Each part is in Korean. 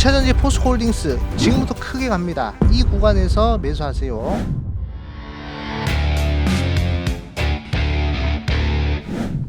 2차전지 포스코홀딩스 지금부터 크게 갑니다. 이 구간에서 매수하세요.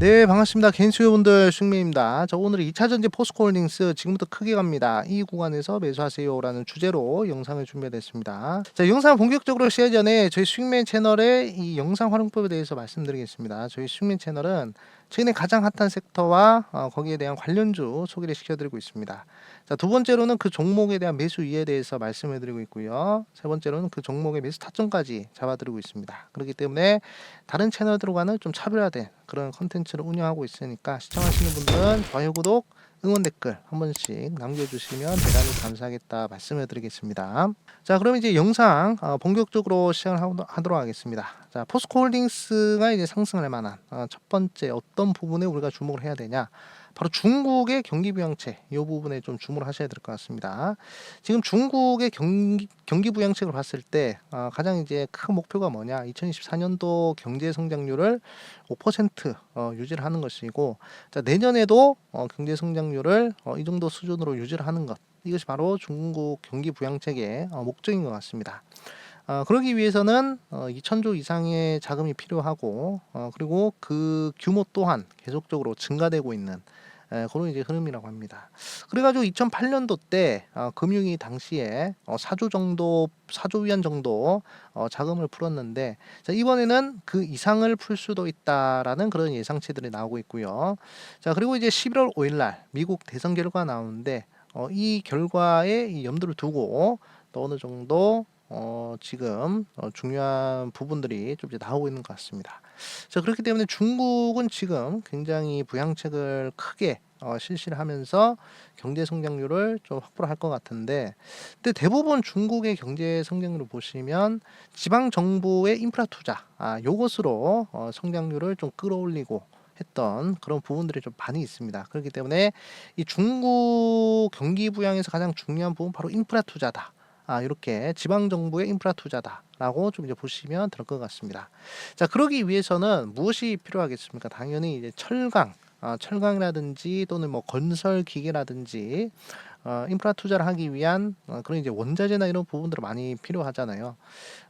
네 반갑습니다. 개인 수요분들 숙매입니다. 저 오늘 2차전지 포스코홀딩스 지금부터 크게 갑니다. 이 구간에서 매수하세요 라는 주제로 영상을 준비했습니다. 자 영상 본격적으로 시작 전에 저희 숙매 채널의 이 영상 활용법에 대해서 말씀드리겠습니다. 저희 숙매 채널은 최근에 가장 핫한 섹터와 어, 거기에 대한 관련주 소개를 시켜드리고 있습니다 자, 두 번째로는 그 종목에 대한 매수 이해에 대해서 말씀을 드리고 있고요. 세 번째로는 그 종목의 매수 타점까지 잡아드리고 있습니다. 그렇기 때문에 다른 채널들과는 좀 차별화된 그런 컨텐츠를 운영하고 있으니까 시청하시는 분들은 좋아요, 구독, 응원 댓글 한 번씩 남겨주시면 대단히 감사하겠다 말씀을 드리겠습니다. 자, 그럼 이제 영상 어, 본격적으로 시작을 하도- 하도록 하겠습니다. 자, 포스코 홀딩스가 이제 상승할 만한 어, 첫 번째 어떤 부분에 우리가 주목을 해야 되냐? 바로 중국의 경기 부양책 이 부분에 좀 주목을 하셔야 될 것 같습니다. 지금 중국의 경기, 경기 부양책을 봤을 때 어, 가장 이제 큰 목표가 뭐냐? 2024년도 경제 성장률을 5% 어, 유지를 하는 것이고 자, 내년에도 어, 경제 성장률을 어, 이 정도 수준으로 유지를 하는 것 이것이 바로 중국 경기 부양책의 어, 목적인 것 같습니다. 어, 그러기 위해서는 어, 2천조 이상의 자금이 필요하고 어, 그리고 그 규모 또한 계속적으로 증가되고 있는 에, 그런 이제 흐름이라고 합니다. 그래가지고 2008년도 때 어, 금융위 당시에 어, 4조 정도 4조 위안 정도 어, 자금을 풀었는데 자, 이번에는 그 이상을 풀 수도 있다라는 그런 예상치들이 나오고 있고요. 자 그리고 이제 11월 5일날 미국 대선 결과 나오는데 어, 이 결과에 이 염두를 두고 또 어느 정도 어, 지금 어, 중요한 부분들이 좀 이제 나오고 있는 것 같습니다. 자 그렇기 때문에 중국은 지금 굉장히 부양책을 크게 어, 실시를 하면서 경제 성장률을 좀 확보를 할 것 같은데, 근데 대부분 중국의 경제 성장률을 보시면 지방 정부의 인프라 투자, 아 요것으로 어, 성장률을 좀 끌어올리고 했던 그런 부분들이 좀 많이 있습니다. 그렇기 때문에 이 중국 경기 부양에서 가장 중요한 부분 바로 인프라 투자다. 아, 이렇게 지방 정부의 인프라 투자다라고 좀 이제 보시면 될 것 같습니다. 자, 그러기 위해서는 무엇이 필요하겠습니까? 당연히 이제 철강, 아, 철강이라든지 또는 뭐 건설 기계라든지 어, 인프라 투자를 하기 위한 어, 그런 이제 원자재나 이런 부분들이 많이 필요하잖아요.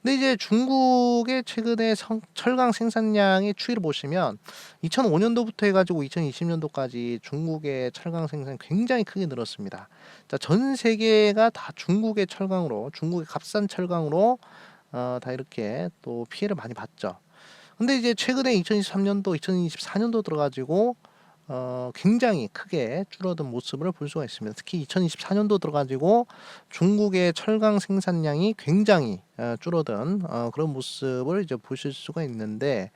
근데 이제 중국의 최근에 성, 철강 생산량의 추이를 보시면 2005년도부터 해가지고 2020년도까지 중국의 철강 생산이 굉장히 크게 늘었습니다. 자, 전 세계가 다 중국의 철강으로, 중국의 값싼 철강으로 어, 다 이렇게 또 피해를 많이 봤죠. 근데 이제 최근에 2023년도, 2024년도 들어가지고 어, 굉장히 크게 줄어든 모습을 볼 수가 있습니다. 특히 2024년도 들어가지고 중국의 철강 생산량이 굉장히 어, 줄어든 어, 그런 모습을 이제 보실 수가 있는데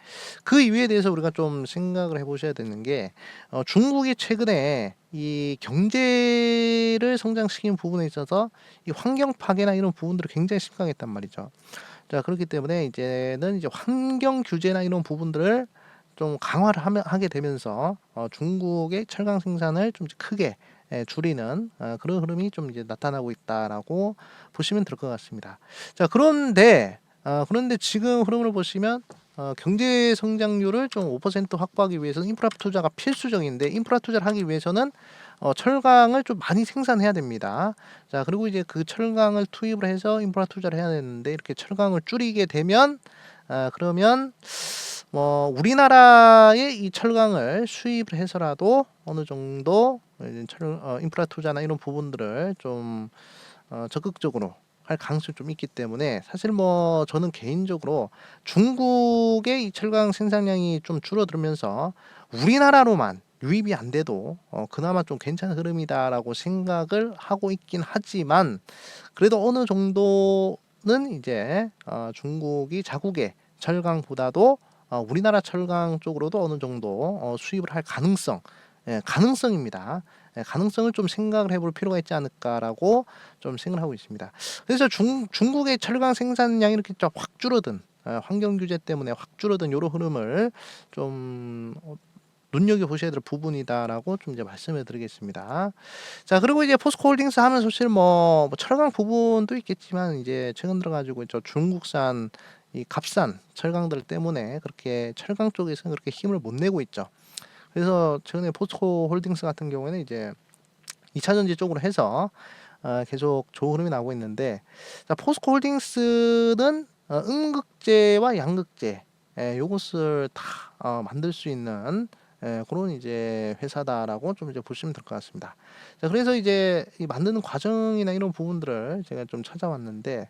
그 이유에 대해서 우리가 좀 생각을 해보셔야 되는 게 어, 중국이 최근에 이 경제를 성장시키는 부분에 있어서 이 환경 파괴나 이런 부분들이 굉장히 심각했단 말이죠. 자 그렇기 때문에 이제는 이제 환경 규제나 이런 부분들을 좀 강화를 하면, 하게 되면서 어, 중국의 철강 생산을 좀 크게 예, 줄이는 어, 그런 흐름이 좀 이제 나타나고 있다라고 보시면 될 것 같습니다. 자 그런데 어, 그런데 지금 흐름을 보시면 어, 경제 성장률을 좀 5% 확보하기 위해서는 인프라 투자가 필수적인데 인프라 투자를 하기 위해서는 어, 철강을 좀 많이 생산해야 됩니다. 자 그리고 이제 그 철강을 투입을 해서 인프라 투자를 해야 되는데 이렇게 철강을 줄이게 되면 아, 그러면 뭐 우리나라의 이 철강을 수입을 해서라도 어느 정도 철 어, 인프라 투자나 이런 부분들을 좀 어, 적극적으로 할 가능성이 좀 있기 때문에 사실 뭐 저는 개인적으로 중국의 이 철강 생산량이 좀 줄어들면서 우리나라로만 유입이 안 돼도 어, 그나마 좀 괜찮은 흐름이다라고 생각을 하고 있긴 하지만 그래도 어느 정도는 이제 어, 중국이 자국의 철강보다도 어, 우리나라 철강 쪽으로도 어느 정도 어, 수입을 할 가능성, 예, 가능성입니다. 예, 가능성을 좀 생각을 해볼 필요가 있지 않을까라고 좀 생각을 하고 있습니다. 그래서 중, 중국의 철강 생산량이 이렇게 좀확 줄어든 어, 환경 규제 때문에 확 줄어든 이런 흐름을 좀 어, 눈여겨 보셔야 될 부분이다라고 좀 이제 말씀을 드리겠습니다. 자 그리고 이제 포스코홀딩스 하면 사실 뭐, 뭐 철강 부분도 있겠지만 이제 최근 들어가지고 저 중국산 이 값싼 철강들 때문에 그렇게 철강 쪽에서는 그렇게 힘을 못 내고 있죠. 그래서 최근에 포스코 홀딩스 같은 경우에는 이제 2차 전지 쪽으로 해서 어, 계속 좋은 흐름이 나오고 있는데 자, 포스코 홀딩스는 어, 음극재와 양극재 예, 요것을 다 어, 만들 수 있는 예, 그런 이제 회사다라고 좀 이제 보시면 될 것 같습니다. 자, 그래서 이제 이 만드는 과정이나 이런 부분들을 제가 좀 찾아왔는데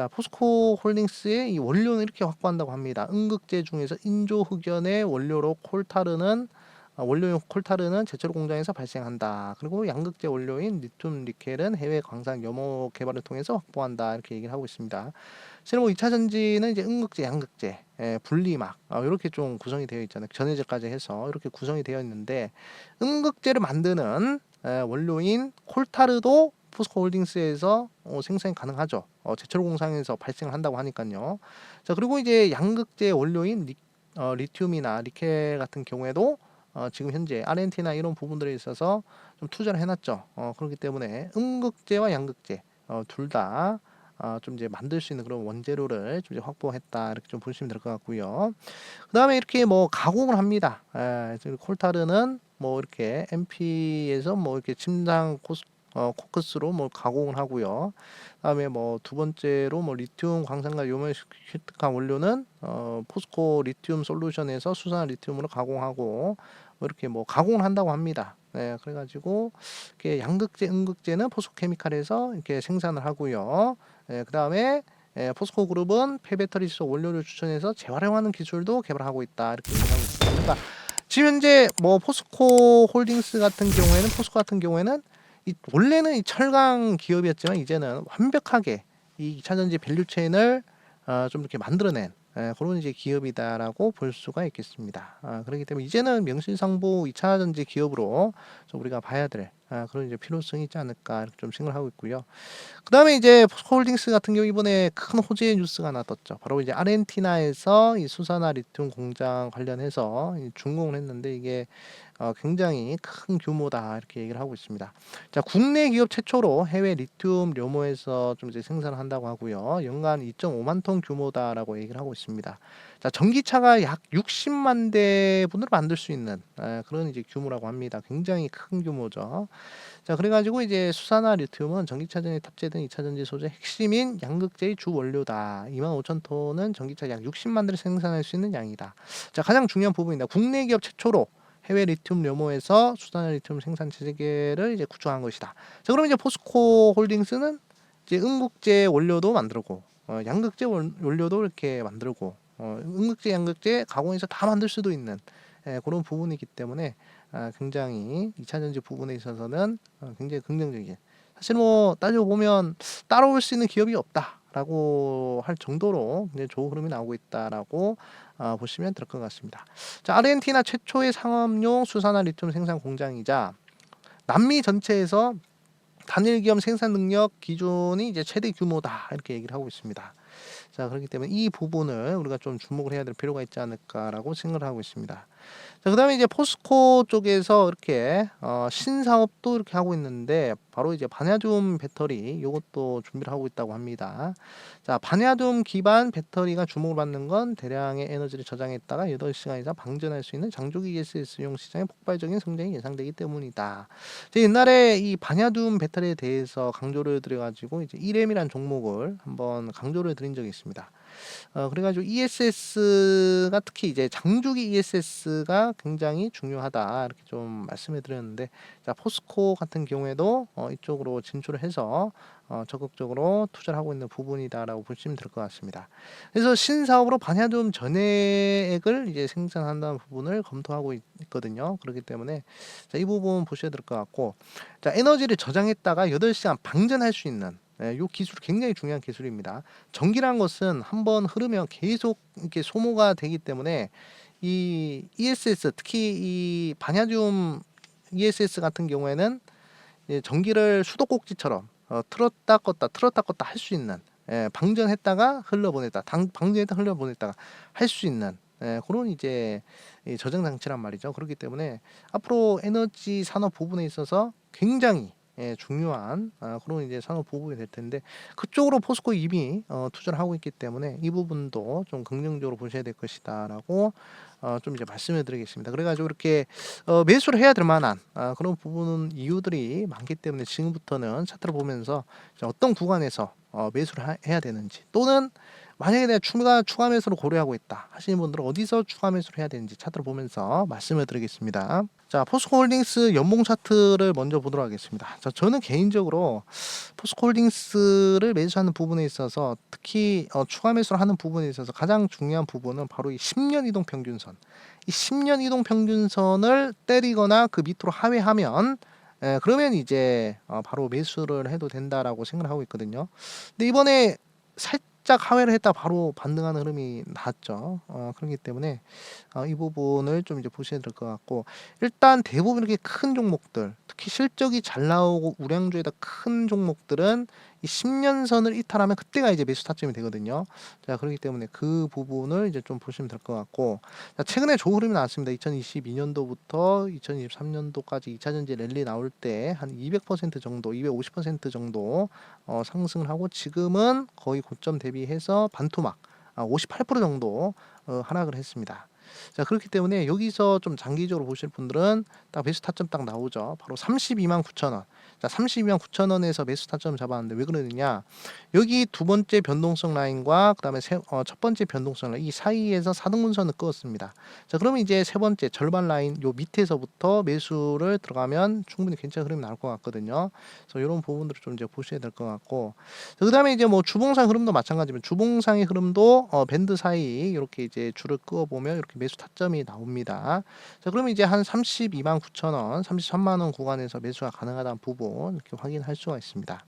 자, 포스코 홀딩스의 이 원료는 이렇게 확보한다고 합니다. 음극재 중에서 인조 흑연의 원료로 콜타르는 어, 원료인 콜타르는 제철 공장에서 발생한다. 그리고 양극재 원료인 리튬 니켈은 해외 광산 염호 개발을 통해서 확보한다. 이렇게 얘기를 하고 있습니다. 실은 뭐 2차 전지는 이제 음극재, 양극재, 예, 분리막 어, 이렇게 좀 구성이 되어 있잖아요. 전해질까지 해서 이렇게 구성이 되어 있는데 음극재를 만드는 예, 원료인 콜타르도 포스코 홀딩스에서 어, 생산이 가능하죠. 어, 제철 공장에서 발생을 한다고 하니까요. 자 그리고 이제 양극재 원료인 리, 어, 리튬이나 니켈 같은 경우에도 어, 지금 현재 아르헨티나 이런 부분들에 있어서 좀 투자를 해놨죠. 어, 그렇기 때문에 음극재와 양극재 어, 둘다 어, 좀 이제 만들 수 있는 그런 원재료를 좀 이제 확보했다 이렇게 좀 보시면 될 것 같고요. 그 다음에 이렇게 뭐 가공을 합니다. 에, 지금 콜타르는 뭐 이렇게 MP에서 뭐 이렇게 침상 코스, 어, 코크스로 뭐 가공을 하고요. 그다음에 뭐 두 번째로 뭐 리튬 광산과 요면 획득한 원료는 어, 포스코 리튬 솔루션에서 수산 리튬으로 가공하고 뭐 이렇게 뭐 가공을 한다고 합니다. 네, 그래가지고 이렇게 양극재, 음극재는 포스코 케미칼에서 이렇게 생산을 하고요. 네, 그 다음에 예, 포스코 그룹은 폐배터리 속 원료를 추천해서 재활용하는 기술도 개발하고 있다 이렇게 얘기하고 있습니다. 그러니까 지금 현재 뭐 포스코 홀딩스 같은 경우에는 포스코 같은 경우에는 이 원래는 이 철강 기업이었지만 이제는 완벽하게 이 2차 전지 밸류 체인을 어, 좀 이렇게 만들어낸 예, 그런 이제 기업이다라고 볼 수가 있겠습니다. 아, 그렇기 때문에 이제는 명실상부 2차 전지 기업으로 좀 우리가 봐야 될 아, 그런 이제 필요성이 있지 않을까 이렇게 좀 생각을 하고 있고요. 그 다음에 이제 포스코홀딩스 같은 경우 이번에 큰 호재의 뉴스가 하나 떴죠. 바로 이제 아르헨티나에서 이 수산화 리튬 공장 관련해서 이 준공을 했는데 이게 어, 굉장히 큰 규모다 이렇게 얘기를 하고 있습니다. 자, 국내 기업 최초로 해외 리튬 료모에서 좀 이제 생산을 한다고 하고요. 연간 2.5만 톤 규모다라고 얘기를 하고 있습니다. 자, 전기차가 약 60만 대분을 만들 수 있는 에, 그런 이제 규모라고 합니다. 굉장히 큰 규모죠. 자, 그래가지고 이제 수산화 리튬은 전기차전에 탑재된 2차 전지 소재 핵심인 양극재의 주 원료다. 2만 5천 톤은 전기차 약 60만 대를 생산할 수 있는 양이다. 자, 가장 중요한 부분입니다. 국내 기업 최초로 해외 리튬 료모에서 수산화 리튬 생산 체계를 이제 구축한 것이다. 자, 그럼 이제 포스코 홀딩스는 이제 음극재 원료도 만들고 어, 양극재 원- 원료도 이렇게 만들고 어, 음극재, 양극재 가공해서 다 만들 수도 있는 예, 그런 부분이기 때문에 아, 굉장히 2차 전지 부분에 있어서는 어, 굉장히 긍정적인. 사실 뭐 따지고 보면 따라올 수 있는 기업이 없다라고 할 정도로 굉장히 좋은 흐름이 나오고 있다라고 아, 보시면 될 것 같습니다. 자, 아르헨티나 최초의 상업용 수산화 리튬 생산 공장이자 남미 전체에서 단일 기업 생산 능력 기준이 이제 최대 규모다 이렇게 얘기를 하고 있습니다. 자 그렇기 때문에 이 부분을 우리가 좀 주목을 해야 될 필요가 있지 않을까라고 생각을 하고 있습니다. 자 그 다음에 이제 포스코 쪽에서 이렇게 어, 신사업도 이렇게 하고 있는데 바로 이제 바냐듐 배터리 이것도 준비를 하고 있다고 합니다. 자 바냐듐 기반 배터리가 주목을 받는 건 대량의 에너지를 저장했다가 8시간 이상 방전할 수 있는 장조기 ESS용 시장의 폭발적인 성장이 예상되기 때문이다. 제가 옛날에 이 바냐듐 배터리에 대해서 강조를 드려가지고 이제 1M이란 종목을 한번 강조를 드린 적이 있습니다. 어, 그래가지고 ESS가 특히 이제 장주기 ESS가 굉장히 중요하다 이렇게 좀 말씀해 드렸는데 자 포스코 같은 경우에도 어, 이쪽으로 진출을 해서 어, 적극적으로 투자를 하고 있는 부분이다라고 보시면 될 것 같습니다. 그래서 신사업으로 반야듐 전해액을 이제 생산한다는 부분을 검토하고 있, 있거든요. 그렇기 때문에 자, 이 부분 보셔야 될 것 같고 자 에너지를 저장했다가 8시간 방전할 수 있는 예, 요 기술 굉장히 중요한 기술입니다. 전기란 것은 한번 흐르면 계속 이렇게 소모가 되기 때문에 이 ESS 특히 이 바냐듐 ESS 같은 경우에는 예, 전기를 수도꼭지처럼 어, 틀었다 껐다 틀었다 껐다 할 수 있는 예, 방전했다가 흘러보냈다 당, 방전했다 흘러보냈다가 할 수 있는 예, 그런 이제 이 저장 장치란 말이죠. 그렇기 때문에 앞으로 에너지 산업 부분에 있어서 굉장히 예, 중요한 아, 그런 이제 산업 부분이 될 텐데 그쪽으로 포스코 이미 어, 투자를 하고 있기 때문에 이 부분도 좀 긍정적으로 보셔야 될 것이다라고 어, 좀 이제 말씀을 드리겠습니다. 그래가지고 이렇게 어, 매수를 해야 될 만한 아, 그런 부분은 이유들이 많기 때문에 지금부터는 차트를 보면서 어떤 구간에서 어, 매수를 하- 해야 되는지 또는 만약에 내가 추가 추가 매수를 고려하고 있다 하시는 분들은 어디서 추가 매수를 해야 되는지 차트를 보면서 말씀을 드리겠습니다. 자 포스코홀딩스 연봉 차트를 먼저 보도록 하겠습니다. 자 저는 개인적으로 포스코홀딩스를 매수하는 부분에 있어서 특히 어, 추가 매수를 하는 부분에 있어서 가장 중요한 부분은 바로 이 10년 이동 평균선. 이 10년 이동 평균선을 때리거나 그 밑으로 하회하면 에, 그러면 이제 어, 바로 매수를 해도 된다라고 생각을 하고 있거든요. 근데 이번에 살짝 하회를 했다 바로 반등하는 흐름이 나왔죠. 어, 그렇기 때문에 어, 이 부분을 좀 이제 보셔야 될 것 같고 일단 대부분 이렇게 큰 종목들 특히 실적이 잘 나오고 우량주에다 큰 종목들은 이 10년선을 이탈하면 그때가 이제 매수 타점이 되거든요. 자 그렇기 때문에 그 부분을 이제 좀 보시면 될 것 같고 자, 최근에 좋은 흐름이 나왔습니다. 2022년도부터 2023년도까지 2차 전지 랠리 나올 때 한 200% 정도, 250% 정도 어, 상승을 하고 지금은 거의 고점 대비해서 반토막 아, 58% 정도 어, 하락을 했습니다. 자 그렇기 때문에 여기서 좀 장기적으로 보실 분들은 딱 매수 타점 딱 나오죠. 바로 32만 9천 원. 자 32만 9천 원에서 매수 타점 잡았는데 왜 그러느냐? 여기 두 번째 변동성 라인과 그다음에 세, 어, 첫 번째 변동성 라인 이 사이에서 사등분선을 그었습니다. 자 그러면 이제 세 번째 절반 라인 요 밑에서부터 매수를 들어가면 충분히 괜찮은 흐름이 나올 것 같거든요. 그래서 이런 부분들을 좀 이제 보셔야 될 것 같고 자, 그다음에 이제 뭐 주봉상 흐름도 마찬가지면 주봉상의 흐름도 어, 밴드 사이 이렇게 이제 줄을 그어 보면 이렇게 매수 타점이 나옵니다. 자 그러면 이제 한 32만 9천 원, 33만 원 구간에서 매수가 가능하다는 부분 이렇게 확인할 수가 있습니다.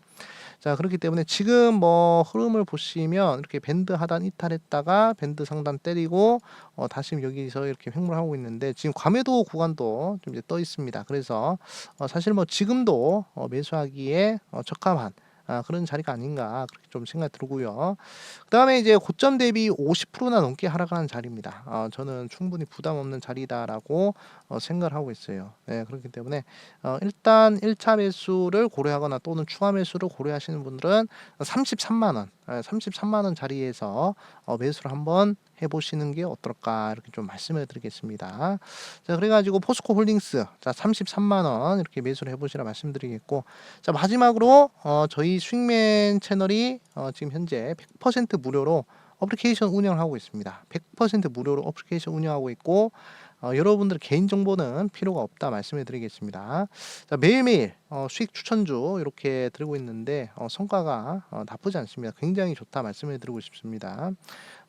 자 그렇기 때문에 지금 뭐 흐름을 보시면 이렇게 밴드 하단 이탈했다가 밴드 상단 때리고 어, 다시 여기서 이렇게 횡물하고 있는데 지금 과매도 구간도 좀 이제 떠 있습니다. 그래서 어, 사실 뭐 지금도 어, 매수하기에 어, 적합한 아, 그런 자리가 아닌가 그렇게 좀 생각 들고요. 그다음에 이제 고점 대비 50%나 넘게 하락하는 자리입니다. 어, 저는 충분히 부담 없는 자리다라고 어, 생각을 하고 있어요. 네, 그렇기 때문에 어, 일단 1차 매수를 고려하거나 또는 추가 매수를 고려하시는 분들은 33만 원, 예, 33만 원 자리에서 어, 매수를 한번 해보시는 게 어떨까 이렇게 좀 말씀을 드리겠습니다. 자, 그래가지고 포스코 홀딩스 자 33만 원 이렇게 매수를 해보시라 말씀드리겠고 자 마지막으로 어, 저희 스윙맨 채널이 어, 지금 현재 100% 무료로 어플리케이션 운영을 하고 있습니다. 100% 무료로 어플리케이션 운영하고 있고 어, 여러분들 개인 정보는 필요가 없다 말씀을 드리겠습니다. 자, 매일매일 어, 수익 추천주 이렇게 들고 있는데 어, 성과가 어, 나쁘지 않습니다. 굉장히 좋다 말씀을 드리고 싶습니다.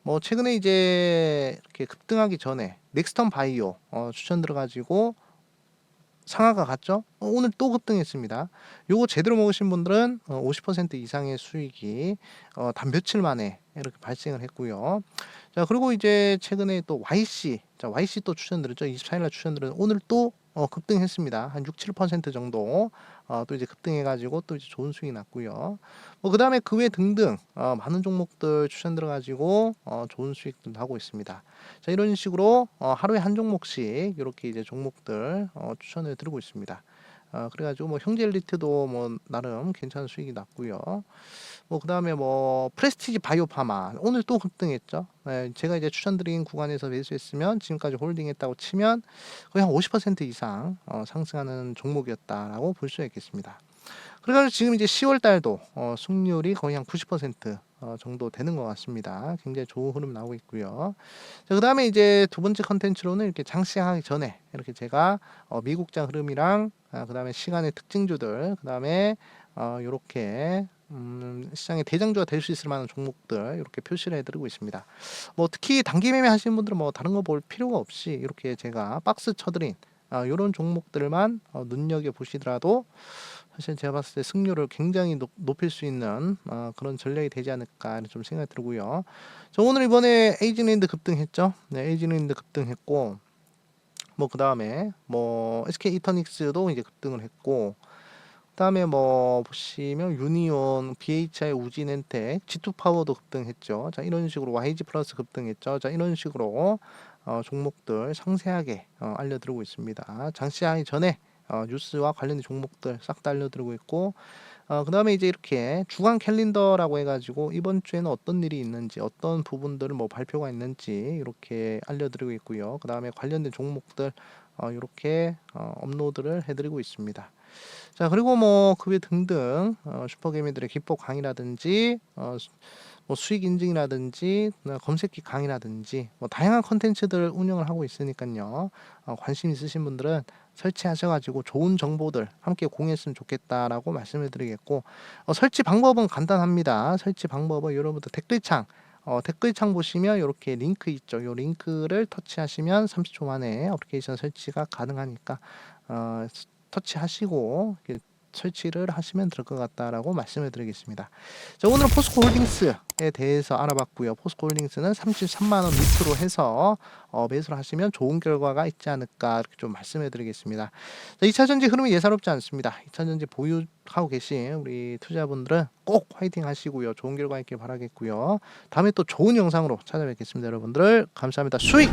뭐 최근에 이제 이렇게 급등하기 전에 넥스턴 바이오 어, 추천 들어가지고 상하가 갔죠. 어, 오늘 또 급등했습니다. 요거 제대로 먹으신 분들은 어, 50% 이상의 수익이 어, 단 며칠 만에 이렇게 발생을 했고요. 자 그리고 이제 최근에 또 YC, 자 YC 또 추천드렸죠. 24일날 추천드렸 오늘 또 어, 급등했습니다. 한 6, 7% 정도 어, 또 이제 급등해가지고 또 이제 좋은 수익이 났고요. 뭐 그다음에 그 외 등등 어, 많은 종목들 추천 들어가지고 어, 좋은 수익도 나고 있습니다. 자 이런 식으로 어, 하루에 한 종목씩 이렇게 이제 종목들 어, 추천을 드리고 있습니다. 어, 그래가지고 뭐 형제 엘리트도 뭐 나름 괜찮은 수익이 났고요. 뭐 그다음에 뭐 프레스티지 바이오파마 오늘 또 급등했죠. 네, 제가 이제 추천드린 구간에서 매수했으면 지금까지 홀딩했다고 치면 거의 한 50% 이상 어, 상승하는 종목이었다라고 볼 수 있겠습니다. 그래가지고 지금 이제 10월 달도 어, 승률이 거의 한 90% 어, 정도 되는 것 같습니다. 굉장히 좋은 흐름 나오고 있고요. 자, 그다음에 이제 두 번째 컨텐츠로는 이렇게 장시하기 전에 이렇게 제가 어, 미국장 흐름이랑 아, 그 다음에 시간의 특징주들 그 다음에 어, 요렇게 음, 시장의 대장주가 될 수 있을 만한 종목들 이렇게 표시를 해드리고 있습니다. 뭐 특히 단기 매매 하시는 분들은 뭐 다른 거 볼 필요가 없이 이렇게 제가 박스 쳐드린 아, 이런 종목들만 어, 눈여겨 보시더라도 사실 제가 봤을 때 승률을 굉장히 높, 높일 수 있는 어, 그런 전략이 되지 않을까 좀 생각이 들고요. 저 오늘 이번에 에이징랜드 급등했죠. 네, 에이징랜드 급등했고 뭐 그 다음에 뭐 SK 이터닉스도 이제 급등을 했고 그 다음에 뭐 보시면 유니온, BHI, 우진엔텍, G2 파워도 급등했죠. 자 이런 식으로 YG 플러스 급등했죠. 자 이런 식으로 어, 종목들 상세하게 어, 알려드리고 있습니다. 장시하기 전에 어, 뉴스와 관련된 종목들 싹 다 알려드리고 있고 어, 그 다음에 이제 이렇게 주간 캘린더라고 해가지고 이번 주에는 어떤 일이 있는지 어떤 부분들을 뭐 발표가 있는지 이렇게 알려드리고 있고요. 그 다음에 관련된 종목들 어, 이렇게 어, 업로드를 해드리고 있습니다. 자 그리고 뭐 그 외 등등 어, 슈퍼게임들의 기법 강의라든지 어, 수- 뭐 수익 인증이라든지 어, 검색기 강의라든지 뭐 다양한 컨텐츠들을 운영을 하고 있으니까요. 어, 관심 있으신 분들은 설치하셔가지고 좋은 정보들 함께 공유했으면 좋겠다라고 말씀을 드리겠고 어, 설치 방법은 간단합니다. 설치 방법은 여러분들 댓글창 어, 댓글창 보시면 이렇게 링크 있죠. 이 링크를 터치하시면 30초 만에 어플리케이션 설치가 가능하니까 어, 스- 터치하시고 설치를 하시면 될 것 같다라고 말씀을 드리겠습니다. 자, 오늘은 포스코 홀딩스에 대해서 알아봤고요. 포스코홀딩스는 33만 원 밑으로 해서 어, 매수를 하시면 좋은 결과가 있지 않을까 이렇게 좀 말씀을 드리겠습니다. 자, 2차 전지 흐름이 예사롭지 않습니다. 2차 전지 보유하고 계신 우리 투자분들은 꼭 화이팅 하시고요. 좋은 결과 있길 바라겠고요. 다음에 또 좋은 영상으로 찾아뵙겠습니다. 여러분들 감사합니다. 수익